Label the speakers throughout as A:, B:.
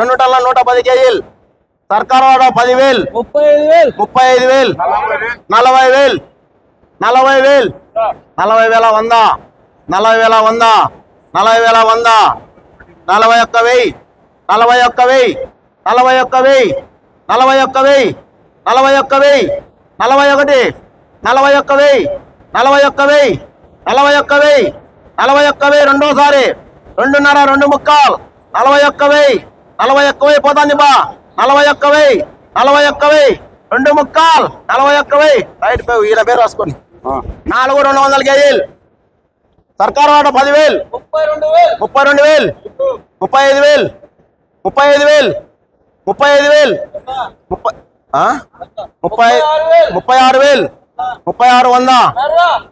A: రెండు టన్నుల నూట పది కేజీలు సర్కార్ వాడ పదివేలు
B: ముప్పై ఐదు వేలు
A: ముప్పై ఐదు వేలు నలభై వేలు నలభై వేలు నలభై వేల వంద నలభై వేల వంద నలభై వేల వంద నలభై ఒక్క వెయ్యి నలభై ఒక్క వెయ్యి నలభై ఒక్క వెయ్యి నలభై ఒక్క వెయ్యి నలభై ఒక్క వెయ్యి నలభై ఒకటి నలభై ఒక్క వెయ్యి నలభై ఒక్క వెయ్యి నలభై ఒక్క వెయ్యి నలభై ఒక్క వెయ్యి రెండోసారి రెండున్నర రెండు ముక్కాలు నలభై ఒక్క వెయ్యి నలభై ఒక్క వెయ్యి పోతాంది బా. నలభై ఒక్క వెయ్యి నలభై ఒక్క వెయ్యి రెండు ముక్కాలు నలభై ఒక్క వెయ్యి. రైట్ పే ఈయన పేరు రాసుకోండి నాలుగు రెండు వందల కేజీలు సర్కారు వాట పదివేలు
B: ముప్పై రెండు వేలు.
A: ముప్పై రెండు వేలు. ముప్పై ఐదు వేలు. ముప్పై ఐదు వేలు. ముప్పై ఐదు వేలు. ముప్పై ఆ? ముప్పై ముప్పై ఆరు వేలు. ముప్పై ఆరు వంద.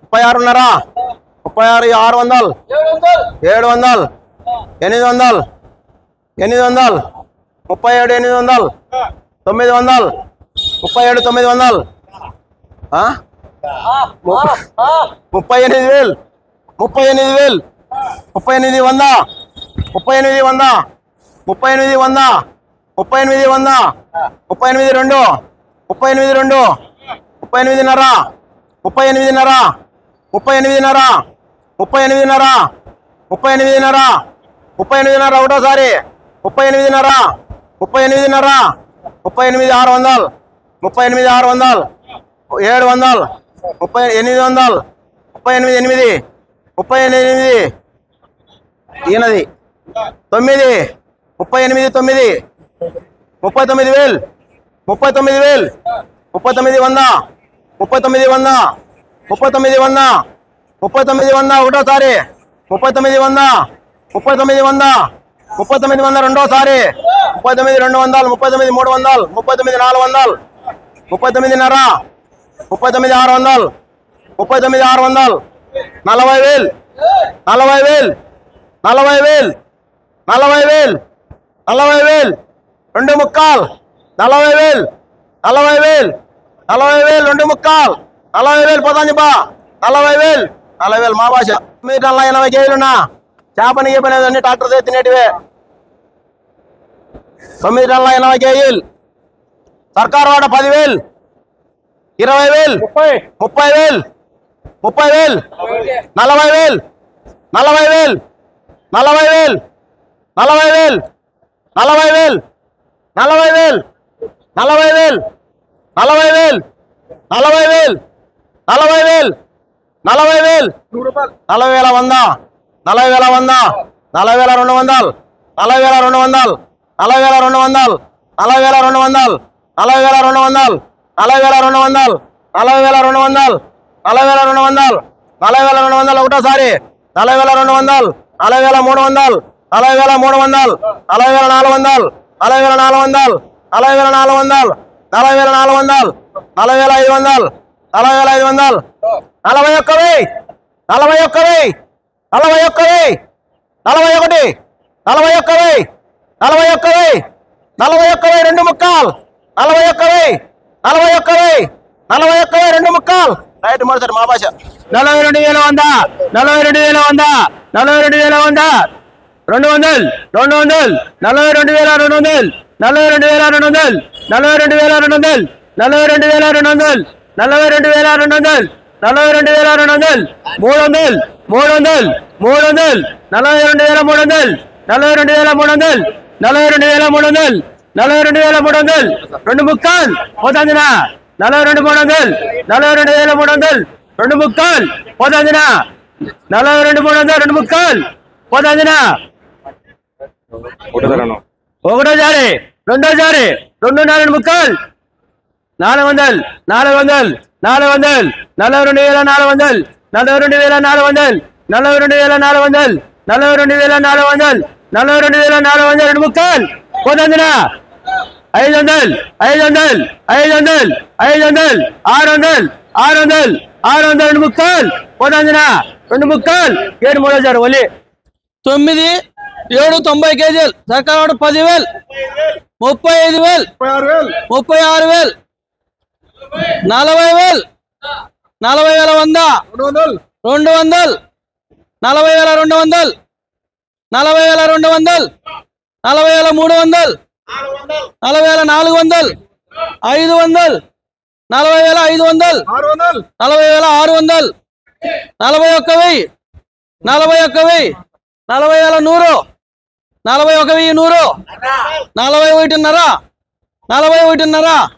A: ముప్పై ఆరున్నర. ముప్పై ఆరు ఆరు వందలు.
B: ఏడు వందలు.
A: ఎనిమిది వందలు. ఎనిమిది వందలు ముప్పై ఏడు ఎనిమిది వందలు తొమ్మిది వందలు ముప్పై ఏడు తొమ్మిది వందలు ముప్పై ఎనిమిది వేలు ముప్పై ఎనిమిది వేలు ముప్పై ఎనిమిది వంద ముప్పై ఎనిమిది వంద ముప్పై ఎనిమిది వంద ముప్పై ఎనిమిది వంద ముప్పై ఎనిమిది రెండు ముప్పై ఎనిమిది రెండు ముప్పై ఎనిమిదిన్నర ముప్పై ఎనిమిదిన్నర ముప్పై ఎనిమిదిన్నర ముప్పై ఎనిమిదిన్నర ముప్పై ఎనిమిదిన్నర ముప్పై ఎనిమిదిన్నర ఒకటోసారి ముప్పై ఎనిమిదిన్నర ముప్పై ఎనిమిదిన్నర ముప్పై ఎనిమిది ఆరు వందలు ముప్పై ఎనిమిది ఆరు వందలు ఏడు వందలు ముప్పై ఎనిమిది వందలు ముప్పై ఎనిమిది ఎనిమిది ముప్పై ఎనిమిది ఈయనది తొమ్మిది ముప్పై ఎనిమిది తొమ్మిది ముప్పై తొమ్మిది వేలు ముప్పై తొమ్మిది వేలు ముప్పై తొమ్మిది వంద ముప్పై తొమ్మిది వంద ముప్పై తొమ్మిది వంద ముప్పై తొమ్మిది వంద ఒకటోసారి ముప్పై తొమ్మిది వంద ముప్పై తొమ్మిది వంద ముప్పై తొమ్మిది వంద రెండోసారి ముప్పై తొమ్మిది రెండు వందలు ముప్పై తొమ్మిది మూడు వందలు ముప్పై తొమ్మిది నాలుగు వందలు ముప్పై తొమ్మిదిన్నర ముప్పై తొమ్మిది ఆరు వందలు ముప్పై తొమ్మిది ఆరు వందలు నలభై వేలు నలభై వేలు నలభై వేలు నలభై వేలు నలభై వేలు రెండు ముక్కాలు నలభై వేలు నలభై వేలు నలభై వేలు రెండు ముక్కాలు నలభై వేలు పోతాంది నలభై వేలు నలభై వేలు మా భాష మీరు నల్ల ఎనభై కేజీలున్నా చేపని గీపని అన్ని ట్రాక్టర్ తెచ్చినటివే తొమ్మిది నెలల ఎనభై కేజీలు సర్కారు వాట పదివేలు ఇరవై వేలు
B: ముప్పై
A: ముప్పై వేలు ముప్పై వేలు నలభై వేలు నలభై వేలు నలభై వేలు నలభై వేలు నలభై వేలు నలభై వేలు నలభై వేలు నలభై వేలు నలభై వేలు నలభై వేలు నలభై వేలు నలభై వేల వంద నలభై వేల వంద నలభై వేల రెండు వందలు నలభై వేల రెండు వందలు నలభై వేల రెండు వందలు నలభై వేల రెండు వందలు నలభై వేల రెండు వందలు నలభై వేల రెండు వందలు నలభై వేల రెండు వందలు నలభై వేల రెండు వందలు నలభై వేల రెండు వందలు ఒకటోసారి నలభై వేల రెండు వందలు నలభై వేల మూడు వందలు నలభై వేల మూడు వందలు నలభై వేల నాలుగు వందలు నలభై వేల నాలుగు వందలు నలభై వేల నాలుగు వందలు నలభై వేల నాలుగు వందలు నలభై వేల ఐదు వందలు నలభై వేల ఐదు వందలు నలభై ఒక్క వెయ్యి నలభై ఒక్క వెయ్యి నలభై ఒక్కవి నలభై ఒకటి. నలభై ఒక్కవి నలభై ఒక్కవి నలభై ఒక్కవి రెండు ముక్కలు. నలభై ఒక్కవి నలభై ఒక్కవి నలభై ఒక్కవి రెండు ముక్కలు. రైట్ మొదటి మా భాష.
B: నలభై రెండు వేల వంద. నలభై రెండు వేల వంద. నలభై రెండు వేల వంద. రెండు వందలు. రెండు వందలు. నలభై రెండు వేల రెండు వందలు. నలభై రెండు వేల రెండు వందలు. నలభై రెండు వేల రెండు వందలు. నలభై రెండు వేల రెండు వందలు. నలభై రెండు వేల రెండు వందలు. నలభై రెండు వేల రెండు వందలు. మూడు వందలు. మూడు వందలు మూడు వందలు నలభై రెండు వేల మూడు వందలు నలభై రెండు వేల మూడు వందలు నలభై రెండు వేల మూడు వందలు నలభై రెండు వేల మూడు వందలు రెండు ముక్కాలు పోతాందినా నలభై రెండు మూడు వందలు నలభై రెండు వేల మూడు వందలు రెండు ముక్కాలు పోతాందినా నలభై రెండు మూడు వందలు రెండు ముక్కాలు పోతాందినా ఒకటో జారి రెండో జారి రెండున్నర రెండు ముక్కాలు నాలుగు వందలు నాలుగు వందలు నాలుగు వందలు నలభై రెండు వేల నాలుగు వందలు నలభై రెండు వేల నాలుగు వందలు నలభై రెండు వేల నాలుగు వందలు నలభై రెండు వేల నాలుగు వందలు నలభై రెండు వేల నాలుగు వందలు రెండు ముక్కాలు. పోతుందినా ఐదు వందలు ఐదు వందలు ఐదు వందలు ఐదు వందలు ఆరు వందలు ఆరు వందలు ఆరు వందలు రెండు ముక్కాలు. పోతుందినా రెండు ముక్కాలు. ఏడు మూడో సార్ ఒలి తొమ్మిది ఏడు తొంభై కేజీలు. సర్కారు పదివేలు. ముప్పై ఐదు వేలు. ముప్పై ఆరు వేలు. నలభై వేలు. నలభై వేల వంద. రెండు వందలు. నలభై వేల రెండు వందలు. నలభై వేల రెండు వందలు.
C: నలభై వేల మూడు వందలు. నలభై వేల నాలుగు వందలు. ఐదు వందలు. నలభై వేల ఐదు వందలు. నలభై వేల ఆరు వందలు. నలభై ఒక్క వెయ్యి. నలభై ఒక్క వెయ్యి. నలభై వేల నూరు. నలభై ఒక వెయ్యి నూరు. నలభై ఒకటిన్నర. నలభై ఒకటిన్నర.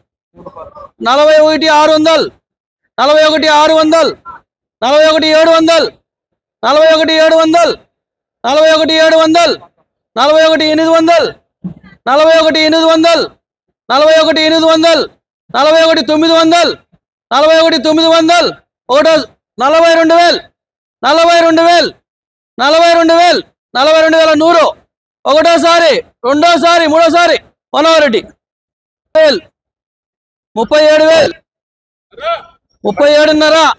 C: నలభై ఒకటి ఆరు వందలు. నలభై ఒకటి ఆరు వందలు నలభై ఒకటి ఏడు వందలు నలభై ఒకటి ఏడు వందలు నలభై ఒకటి ఏడు వందలు నలభై ఒకటి ఎనిమిది వందలు నలభై ఒకటి ఎనిమిది వందలు నలభై ఒకటి ఎనిమిది వందలు నలభై ఒకటి తొమ్మిది వందలు నలభై ఒకటి తొమ్మిది వందలు ఒకటో నలభై రెండు వేలు నలభై రెండు వేలు నలభై రెండు వేలు నలభై రెండు వేల నూరు ఒకటోసారి రెండోసారి మూడోసారి మనోహరెడ్డి వేలు ముప్పై ఏడు వేలు. ముప్పై ఏడున్నర.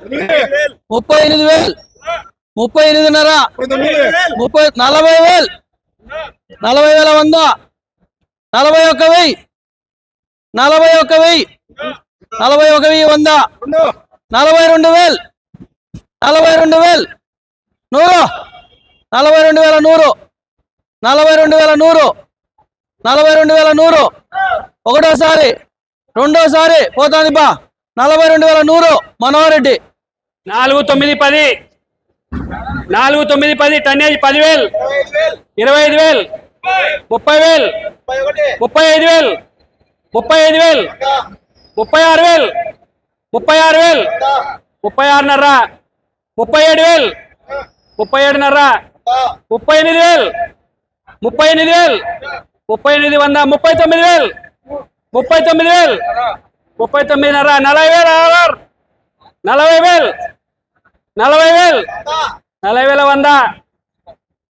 C: ముప్పై ఎనిమిది వేలు. ముప్పై ఎనిమిదిన్నర. ముప్పై నలభై వేలు. నలభై వేల వంద. నలభై ఒక్క వెయ్యి. నలభై ఒక్క వెయ్యి. నలభై ఒక వెయ్యి వంద. నలభై రెండు వేలు. నలభై రెండు వేలు. నూరు. నలభై రెండు వేల నూరు. నలభై రెండు వేల నూరు. నలభై రెండు వేల నూరు. ఒకటోసారి. రెండోసారి. పోతాంది బా. నలభై రెండు వేల నూరు మనోహర్ రెడ్డి
B: నాలుగు తొమ్మిది పది నాలుగు తొమ్మిది పది టన్నేజ్ పదివేలు ఇరవై ఐదు వేలు ముప్పై వేలు ముప్పై ఐదు వేలు ముప్పై ఐదు వేలు ముప్పై ఆరు వేలు ముప్పై ఆరు వేలు ముప్పై ఆరున్నర ముప్పై ఏడు వేలు ముప్పై ఏడున్నర ముప్పై ఎనిమిది వేలు ముప్పై ఎనిమిది వేలు ముప్పై ఎనిమిది వంద ముప్పై తొమ్మిది వేలు ముప్పై తొమ్మిది వేలు ముప్పై తొమ్మిదిన్నర నలభై వేలు ఆర్ఆర్ నలభై వేలు. నలభై వేలు. నలభై వేల వంద.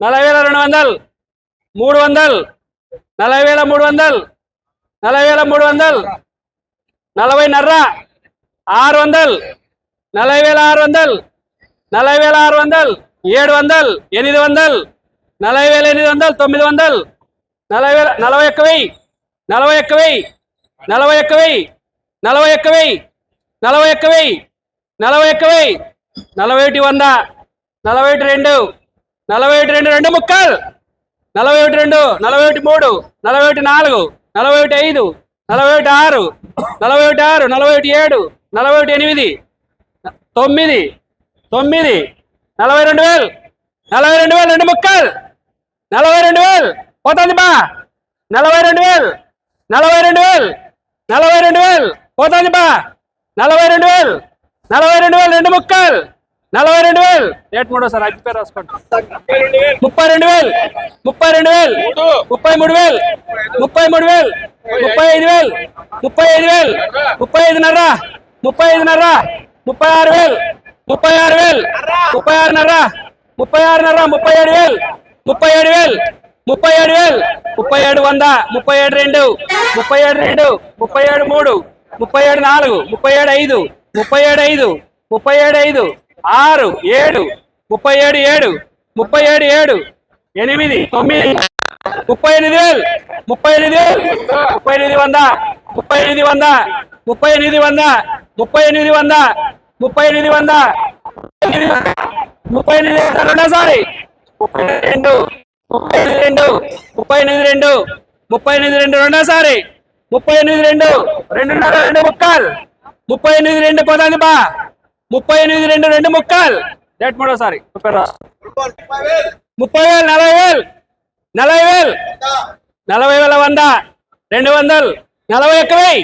B: నలభై వేల రెండు వందలు. మూడు వందలు. నలభై వేల మూడు వందలు. నలభై వేల మూడు వందలు. నలభై నర్ర ఆరు వందలు. నలభై వేల ఆరు వందలు. నలభై వేల ఆరు వందలు. ఏడు వందలు. ఎనిమిది వందలు. నలభై వేల ఎనిమిది వందలు. తొమ్మిది వందలు. నలభై వేల నలభై ఒక్క వెయ్యి. నలభై ఒక్క వెయ్యి. నలభై ఒక్క వెయ్యి. నలభై ఒక్క వెయ్యి నలభై ఒక్క వెయ్యి నలభై ఒక్క వెయ్యి నలభై ఒకటి వంద నలభై ఒకటి రెండు నలభై ఒకటి రెండు రెండు ముక్కలు నలభై ఒకటి రెండు నలభై ఒకటి మూడు నలభై ఒకటి నాలుగు నలభై ఒకటి ఐదు నలభై ఒకటి ఆరు నలభై ఒకటి ఆరు నలభై ఒకటి ఏడు నలభై ఒకటి ఎనిమిది తొమ్మిది తొమ్మిది నలభై రెండు వేలు నలభై రెండు వేలు రెండు ముక్కలు నలభై రెండు వేలు పోతుంది బా నలభై రెండు వేలు నలభై రెండు వేలు నలభై రెండు వేలు పోతుంది బా నలభై రెండు వేలు నలభై రెండు వేలు రెండు ముక్కలు నలభై రెండు వేలు రేట్ మూడో సార్ అగ్గి పేరు రాసుకోండి ముప్పై రెండు వేలు ముప్పై రెండు వేలు ముప్పై మూడు వేలు ముప్పై మూడు వేలు ముప్పై ఐదు వేలు ముప్పై ఐదు వేలు ముప్పై ఐదున్నర ముప్పై ఐదున్నర ముప్పై ఆరు వేలు ముప్పై ఆరు వేలు ముప్పై ఆరున్నర ముప్పై ఆరున్నర ముప్పై ఏడు వేలు ముప్పై ఏడు వేలు ముప్పై ఏడు వేలు ముప్పై ఏడు వంద ముప్పై ఏడు రెండు ముప్పై ఏడు రెండు ముప్పై ఏడు మూడు ముప్పై ఏడు నాలుగు ముప్పై ఏడు ఐదు ముప్పై ఏడు ఐదు ముప్పై ఏడు ఐదు ఆరు ఏడు ముప్పై ఏడు ఏడు ముప్పై ఏడు ఏడు ఎనిమిది తొమ్మిది ముప్పై ఎనిమిది వేలు ముప్పై ఎనిమిది వేలు ముప్పై ఎనిమిది వంద ముప్పై ఎనిమిది వంద ముప్పై ఎనిమిది వంద ముప్పై ఎనిమిది వంద ముప్పై ఎనిమిది వంద ముప్పై ఎనిమిది వంద రెండోసారి ముప్పై రెండు ముప్పై ఎనిమిది రెండు ముప్పై ఎనిమిది రెండు ముప్పై ఎనిమిది రెండు రెండోసారి ముప్పై ఎనిమిది రెండు రెండున్నర రెండు ముక్కలు ముప్పై ఎనిమిది రెండు పదాన్ని బా ముప్పై ఎనిమిది రెండు రెండు ముక్కలు డేట్ మూడోసారి ముప్పై ముప్పై వేలు నలభై వేలు నలభై వేలు నలభై వేల వంద రెండు వందలు నలభై ఒక్క వెయ్యి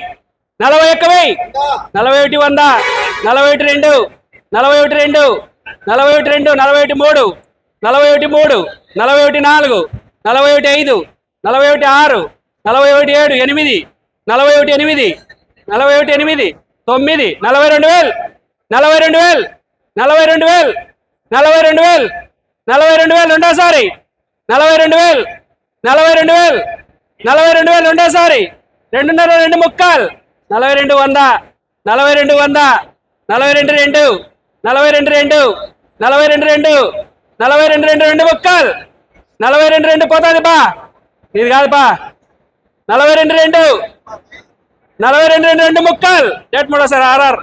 B: నలభై ఒక్క వెయ్యి నలభై ఒకటి వంద నలభై ఒకటి రెండు నలభై ఒకటి రెండు నలభై ఒకటి రెండు నలభై ఒకటి మూడు నలభై ఒకటి మూడు నలభై ఒకటి నాలుగు నలభై ఒకటి ఐదు నలభై ఒకటి ఆరు నలభై ఒకటి ఏడు ఎనిమిది నలభై ఒకటి ఎనిమిది నలభై ఒకటి ఎనిమిది తొమ్మిది నలభై రెండు వేలు నలభై రెండు వేలు నలభై రెండు వేలు నలభై రెండు వేలు నలభై రెండు వేలు రెండోసారి నలభై రెండు వేలు నలభై రెండు వేలు నలభై రెండు వేలు రెండోసారి రెండున్నర రెండు ముక్కలు నలభై రెండు వంద నలభై రెండు వంద నలభై రెండు రెండు నలభై రెండు రెండు నలభై రెండు రెండు నలభై రెండు రెండు రెండు ముక్కలు నలభై రెండు రెండు పోతుంది బా ఇది కాదు బా నలభై రెండు రెండు నలభై రెండు రెండు రెండు ముక్కలు డేట్ మూడోసారి ఆర్ఆర్